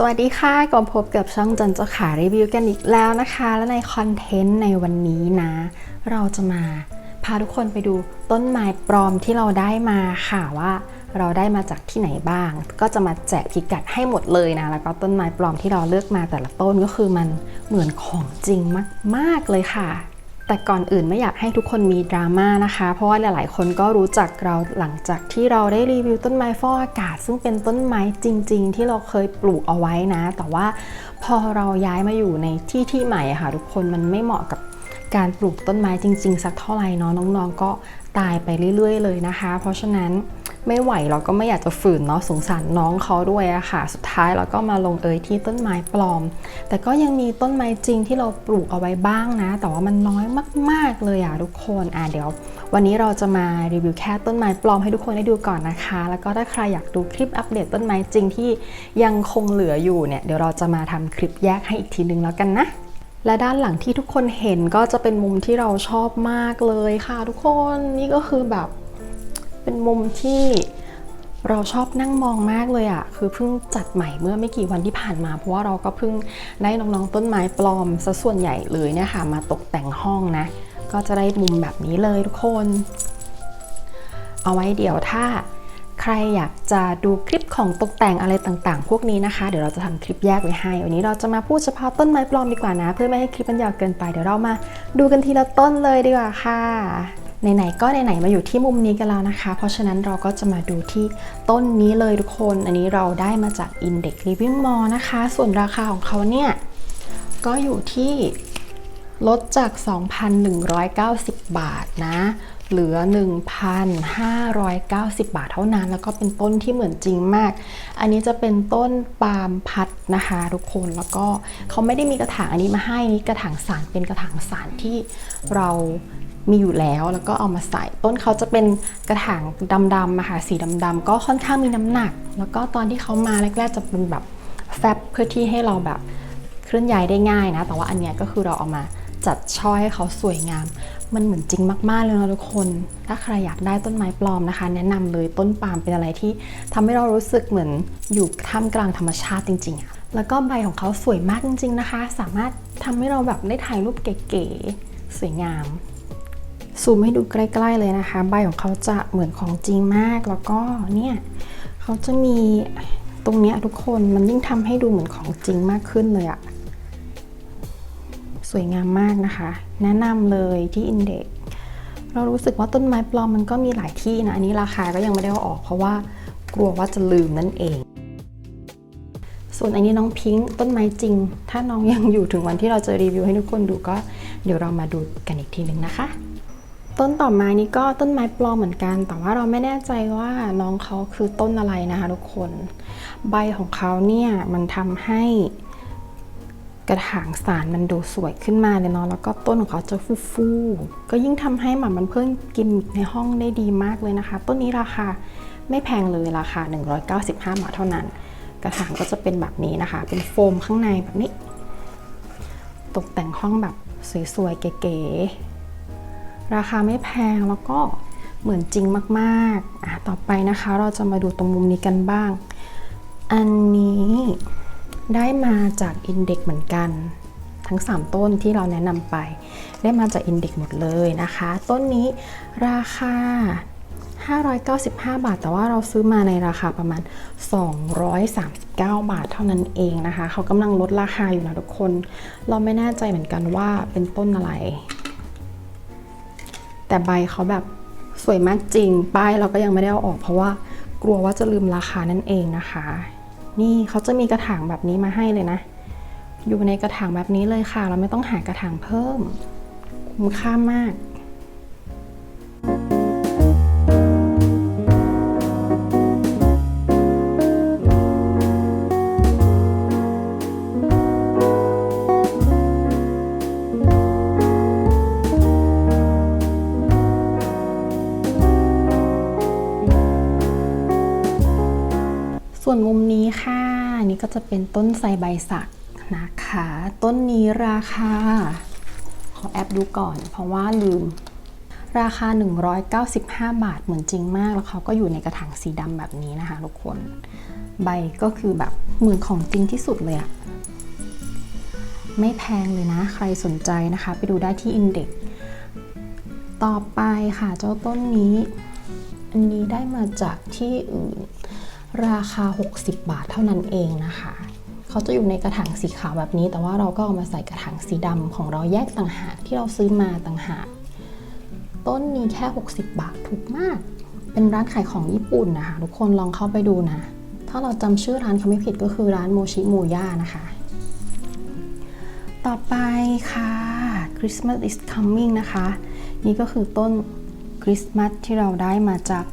สวัสดีค่ะก่อนพบกับช่องจันเจ้าขารีวิวกันอีกแล้วนะคะ และในคอนเทนต์ในวันนี้นะ เราจะมาพาทุกคนไปดูต้นไม้ปลอมที่เราได้มาค่ะว่าเราได้มาจากที่ไหนบ้าง ก็จะมาแจกพิกัดให้หมดเลยนะ แล้วก็ต้นไม้ปลอมที่เราเลือกมาแต่ละต้นก็คือมันเหมือนของจริงมาก ๆ เลยค่ะ แต่ก่อนอื่นไม่อยากให้ทุกคนมีดราม่านะคะ เพราะว่าหลาย ๆ คนก็รู้จักเราหลังจากที่เราได้รีวิวต้นไม้ฟอกอากาศ ซึ่งเป็นต้นไม้จริง ๆ ที่เราเคยปลูกเอาไว้นะ แต่ว่าพอเราย้ายมาอยู่ในที่ที่ใหม่ค่ะทุกคนมันไม่เหมาะกับการปลูกต้นไม้จริง ๆ สักเท่าไหร่เนาะน้อง ๆ ก็ตายไปเรื่อย ๆ เลยนะคะ เพราะฉะนั้น ไม่ไหวเราก็ไม่อยากจะฝืนเนาะสงสารน้องเขาด้วยอะค่ะ สุดท้ายเราก็มาลงเอยที่ต้นไม้ปลอม แต่ก็ยังมีต้นไม้จริงที่เราปลูกเอาไว้บ้างนะ แต่ว่ามันน้อยมาก ๆ เลยอะทุกคนอะเดี๋ยว วันนี้เราจะมารีวิวแค่ต้นไม้ปลอมให้ทุกคนได้ดูก่อนนะคะ แล้วก็ถ้าใครอยากดูคลิปอัปเดตต้นไม้จริงที่ยังคงเหลืออยู่เนี่ยเดี๋ยวเราจะมาทำคลิปแยกให้อีกทีนึงแล้วกันนะและด้านหลังที่ทุกคนเห็นก็จะเป็นมุมที่เราชอบมากเลยค่ะ ทุกคนนี่ก็คือแบบ เป็นมุมที่เราชอบนั่งมองมากเลยอะ่ะคือเพิ่งจัดใหม่เมื่อไม่กี่วันที่ผ่านมา เพราะว่าเราก็เพิ่งได้น้องๆต้นไม้ปลอมซะส่วนใหญ่เลยเนี่ยค่ะ มาตกแต่งห้องนะ ก็จะได้มุมแบบนี้เลยทุกคน เอาไว้เดี๋ยวถ้าใครอยากจะดูคลิปของตกแต่งอะไรต่างๆ พวกนี้นะคะ เดี๋ยวเราจะทำคลิปแยกไว้ให้ วันนี้เราจะมาพูดเฉพาะต้นไม้ปลอมดีกว่านะ เพื่อไม่ให้คลิปมันยาวเกินไป เดี๋ยวเรามาดูกันทีละต้นเลยดีกว่าค่ะ ไหนๆก็ไหนๆมาอยู่ที่มุมนี้กันแล้วนะคะ เพราะฉะนั้นเราก็จะมาดูที่ต้นนี้เลยทุกคน อันนี้เราได้มาจาก Index Living Mall นะคะ ส่วนราคาของเขาเนี่ย ก็อยู่ที่ลดจาก 2,190 บาทนะ เหลือ 1,590 บาทเท่านั้น แล้วก็เป็นต้นที่เหมือนจริงมาก อันนี้จะเป็นต้นปาล์มพัดนะคะทุกคน แล้วก็เขาไม่ได้มีกระถางอันนี้มาให้นี่กระถางสารเป็นกระถางสารที่เรา มีอยู่แล้วแล้วก็เอามาใส่ ต้นเขาจะเป็นกระถางดำๆอะค่ะสีดำๆก็ค่อนข้างมีน้ำหนัก แล้วก็ตอนที่เขามาแรกๆจะเป็นแบบแฟบเพื่อที่ให้เราแบบเคลื่อนย้ายได้ง่ายนะ แต่ว่าอันเนี้ยก็คือเราเอามาจัดช่อให้เขาสวยงาม มันเหมือนจริงมากๆเลยนะทุกคน ถ้าใครอยากได้ต้นไม้ปลอมนะคะ แนะนำเลยต้นปาล์มเป็นอะไรที่ทำให้เรารู้สึกเหมือนอยู่ท่ามกลางธรรมชาติจริงๆอะแล้วก็ใบของเขาสวยมากจริง ๆนะคะ สามารถทำให้เราแบบได้ถ่ายรูปเก๋ๆสวยงาม ซูมให้ดูใกล้ๆเลยนะคะ ใบของเขาจะเหมือนของจริงมาก แล้วก็เนี่ยเขาจะมีตรงเนี้ยทุกคนมันยิ่งทำให้ดูเหมือนของจริงมากขึ้นเลยอะสวยงามมากนะคะ แนะนำเลยที่อินเด็กเรารู้สึกว่าต้นไม้ปลอมมันก็มีหลายที่นะ อันนี้ราคาก็ยังไม่ได้เอาออกเพราะว่ากลัวว่าจะลืมนั่นเอง ส่วนอันนี้น้องพิงค์ต้นไม้จริง ถ้าน้องยังอยู่ถึงวันที่เราจะรีวิวให้ทุกคนดูก็เดี๋ยวเรามาดูกันอีกทีหนึ่งนะคะ ต้นต่อมานี้ก็ต้นไม้ปลอมเหมือนกัน แต่ว่าเราไม่แน่ใจว่าน้องเขาคือต้นอะไรนะคะทุกคน ใบของเขาเนี่ยมันทำให้กระถางสารมันดูสวยขึ้นมาเลยเนาะแล้วก็ต้นของเขาจะฟูๆก็ยิ่งทำให้หมามันเพิ่มกิมมิคในห้องได้ดีมากเลยนะคะ ต้นนี้ราคาไม่แพงเลยราคา 195 บาทเท่านั้น กระถางก็จะเป็นแบบนี้นะคะ เป็นโฟมข้างในแบบนี้ ตกแต่งห้องแบบสวยๆเก๋ๆ ราคาไม่แพงแล้วก็เหมือนจริงมากๆอะต่อไปนะคะเราจะมาดูตรงมุมนี้กันบ้าง อันนี้ได้มาจากอินเด็กเหมือนกัน ทั้ง 3 ต้นที่เราแนะนำไป ได้มาจากอินเด็กหมดเลยนะคะ ต้นนี้ราคา 595 บาท แต่ว่าเราซื้อมาในราคาประมาณ 239 บาทเท่านั้นเองนะคะ เขากำลังลดราคาอยู่นะทุกคน เราไม่แน่ใจเหมือนกันว่าเป็นต้นอะไร แต่ใบเขาแบบสวยมากจริง ป้ายเราก็ยังไม่ได้เอาออก เพราะว่ากลัวว่าจะลืมราคานั่นเองนะคะ นี่เขาจะมีกระถางแบบนี้มาให้เลยนะ อยู่ในกระถางแบบนี้เลยค่ะ เราไม่ต้องหากระถางเพิ่ม คุ้มค่ามาก จะเป็นต้นไทรใบสักนะคะ ต้นนี้ราคา ขอแอปดูก่อน เพราะว่าลืม ราคา 195 บาทเหมือนจริงมาก แล้วเขาก็อยู่ในกระถางสีดำแบบนี้นะคะทุกคน ใบก็คือแบบเหมือนของจริงที่สุดเลยอะไม่แพงเลยนะ ใครสนใจนะคะ ไปดูได้ที่ Index ต่อไปค่ะเจ้าต้นนี้ อันนี้ได้มาจากที่อื่น ราคา 60 บาทเท่านั้นเองนะคะ เขาจะอยู่ในกระถางสีขาวแบบนี้ แต่ว่าเราก็เอามาใส่กระถางสีดำของเราแยกต่างหากที่เราซื้อมาต่างหาก ต้นนี้แค่ 60 บาทถูกมาก เป็นร้านขายของญี่ปุ่นนะคะ ทุกคนลองเข้าไปดูนะ ถ้าเราจำชื่อร้านเขาไม่ผิดก็คือร้านโมชิมูย่านะคะ ต่อไปค่ะ Christmas is coming นะคะ นี่ก็คือต้นคริสต์มาสที่เราได้มาจาก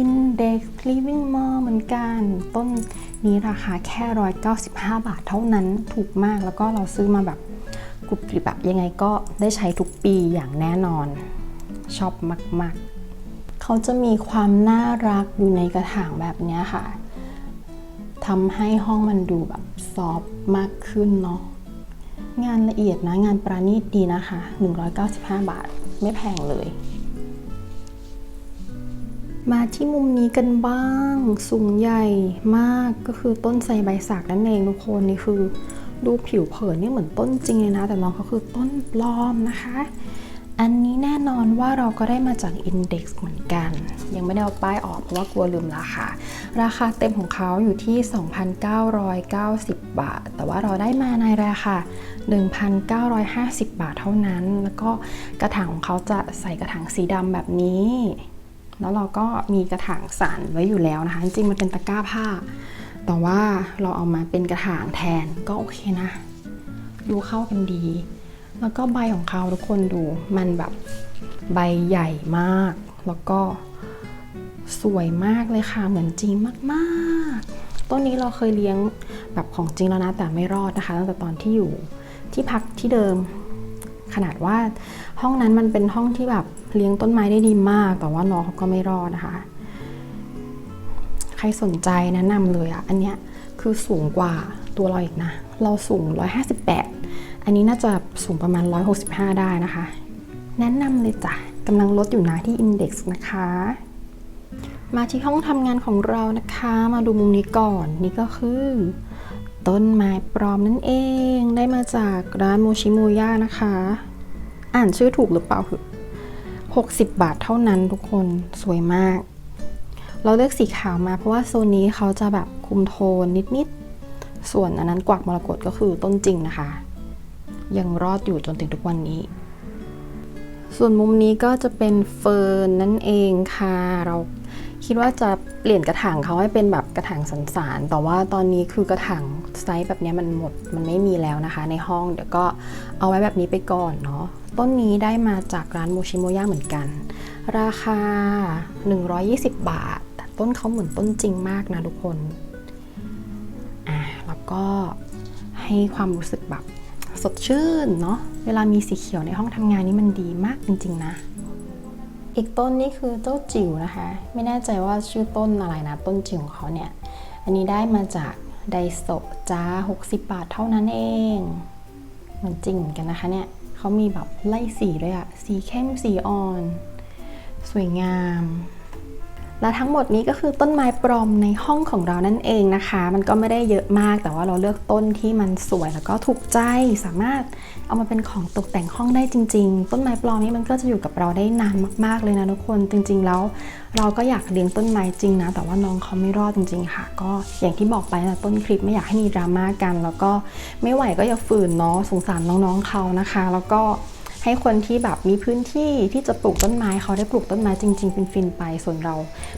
Index Living Mall เหมือนกัน ต้นนี้ราคาแค่ 195 บาทเท่านั้นถูกมากแล้วก็เราซื้อมาแบบกรุบกริบแบบยังไงก็ได้ใช้ทุกปีอย่างแน่นอน ชอบมาก ๆ เขาจะมีความน่ารักอยู่ในกระถางแบบนี้ค่ะทำให้ห้องมันดูแบบซอฟมากขึ้นเนาะงานละเอียดนะงานประณีตดีนะคะ 195 บาทไม่แพงเลย มาที่มุมนี้กันบ้าง สูงใหญ่มากก็คือต้นไทรใบสักนั่นเองทุกคนนี่คือ ดูผิวเผินนี่เหมือนต้นจริงเลยนะ แต่น้องเขาคือต้นปลอมนะคะ อันนี้แน่นอนว่าเราก็ได้มาจาก Index เหมือนกัน ยังไม่ได้เอาป้ายออกเพราะว่ากลัวลืมราคา ราคาเต็มของเขาอยู่ที่ 2,990 บาท แต่ว่าเราได้มาในราคา1,950 บาทเท่านั้น แล้วก็กระถางของเขาจะใส่กระถางสีดำแบบนี้ แล้วเราก็มีกระถางสานไว้อยู่แล้วนะคะ จริงๆมันเป็นตะกร้าผ้า แต่ว่าเราเอามาเป็นกระถางแทนก็โอเคนะ ดูเข้ากันดี แล้วก็ใบของเขาทุกคนดูมันแบบใบใหญ่มาก แล้วก็สวยมากเลยค่ะ เหมือนจริงมากๆ ต้นนี้เราเคยเลี้ยงแบบของจริงแล้วนะ แต่ไม่รอดนะคะ ตั้งแต่ตอนที่อยู่ที่พักที่เดิม ขนาดว่าห้องนั้นมันเป็นห้องที่แบบเลี้ยงต้นไม้ได้ดีมาก แต่ว่าน้องเขาก็ไม่รอดนะคะ ใครสนใจแนะนำเลยอะอันเนี้ยคือสูงกว่าตัวเราอีกนะ เราสูง 158 อันนี้น่าจะสูงประมาณ 165 ได้นะคะ แนะนำเลยจ้ะกำลังลดอยู่นะที่ Index นะคะ มาที่ห้องทำงานของเรานะคะ มาดูมุมนี้ก่อน นี่ก็คือ ต้นไม้ปลอมนั่นเองได้มาจากร้านโมชิโมย่านะคะ อ่านชื่อถูกหรือเปล่าคือ60บาทเท่านั้นทุกคนสวยมาก เราเลือกสีขาวมาเพราะว่าโซนนี้เขาจะแบบคุมโทนนิดๆ ส่วนอันนั้นกวักมรกตก็คือต้นจริงนะคะ ยังรอดอยู่จนถึงทุกวันนี้ ส่วนมุมนี้ก็จะเป็นเฟิร์นนั่นเองค่ะ เราคิดว่าจะเปลี่ยนกระถางเขาให้เป็นแบบกระถางสันสานแต่ว่าตอนนี้คือกระถาง ไซส์แบบนี้มันหมดมันไม่มีแล้วนะคะ ในห้องเดี๋ยวก็เอาไว้แบบนี้ไปก่อนเนาะต้นนี้ได้มาจากร้านโมชิโมย่าเหมือนกัน ราคา 120 บาท แต่ต้นเขาเหมือนต้นจริงมากนะทุกคนอะแล้วก็ให้ความรู้สึกแบบสดชื่นเนาะเวลามีสีเขียวในห้องทำงานนี่มันดีมากจริง ๆ นะ อีกต้นนี่คือเจ้าจิ๋วนะคะ ไม่แน่ใจว่าชื่อต้นอะไรนะ ต้นจิ๋วของเขาเนี่ย อันนี้ได้มาจาก ไดโซจ้า 60 บาทเท่านั้นเองเหมือนจริงเหมือนกันนะคะเนี่ยเขามีแบบไล่สีด้วยอะสีเข้มสีอ่อน สวยงาม และทั้งหมดนี้ก็คือต้นไม้ปลอมในห้องของเรานั่นเองนะคะ มันก็ไม่ได้เยอะมากแต่ว่าเราเลือกต้นที่มันสวยแล้วก็ถูกใจสามารถเอามาเป็นของตกแต่งห้องได้จริง ๆ ต้นไม้ปลอมนี้มันก็จะอยู่กับเราได้นานมากๆเลยนะทุกคนจริง ๆ แล้ว เราก็อยากเลี้ยงต้นไม้จริงนะ แต่ว่าน้องเขาไม่รอดจริง ๆ ค่ะ ก็อย่างที่บอกไปนะต้นคลิปไม่อยากให้มีดราม่ากัน แล้วก็ไม่ไหวก็อย่าฝืนเนาะสงสารน้องๆเขานะคะ แล้วก็ ให้คนที่แบบมีพื้นที่ที่จะปลูกต้นไม้เขาได้ปลูกต้นไม้จริงๆเป็นฟินไปส่วนเรา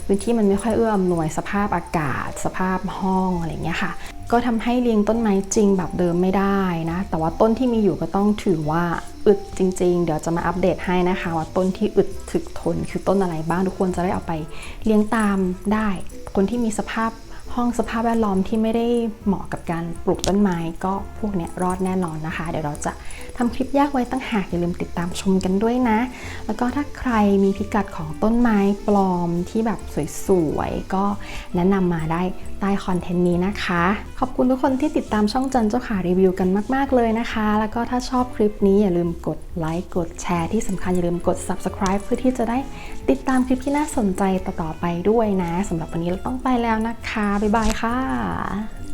พื้นที่มันไม่ค่อยเอื้ออำนวยสภาพอากาศ สภาพห้องอะไรเงี้ยค่ะ ก็ทำให้เลี้ยงต้นไม้จริงแบบเดิมไม่ได้นะ แต่ว่าต้นที่มีอยู่ก็ต้องถือว่าอึดจริง ๆ เดี๋ยวจะมาอัปเดตให้นะคะ ว่าต้นที่อึดถึกทนคือต้นอะไรบ้างทุกคนจะได้เอาไปเลี้ยงตามได้ คนที่มีสภาพ ห้องสภาพแวดล้อมที่ไม่ได้เหมาะกับการปลูกต้นไม้ก็พวกเนี้ยรอดแน่นอนนะคะ เดี๋ยวเราจะทำคลิปแยกไว้ตั้งหากอย่าลืมติดตามชมกันด้วยนะ แล้วก็ถ้าใครมีพิกัดของต้นไม้ปลอมที่แบบสวยๆ ก็แนะนำมาได้ใต้คอนเทนต์นี้นะคะ ขอบคุณทุกคนที่ติดตามช่องจันเจ้าขารีวิวกันมากๆเลยนะคะ แล้วก็ถ้าชอบคลิปนี้อย่าลืมกดไลค์กดแชร์ที่สำคัญอย่าลืมกด subscribe เพื่อที่จะได้ติดตามคลิปที่น่าสนใจต่อๆไปด้วยนะสำหรับวันนี้เราต้องไปแล้วนะคะบ๊ายบายค่ะ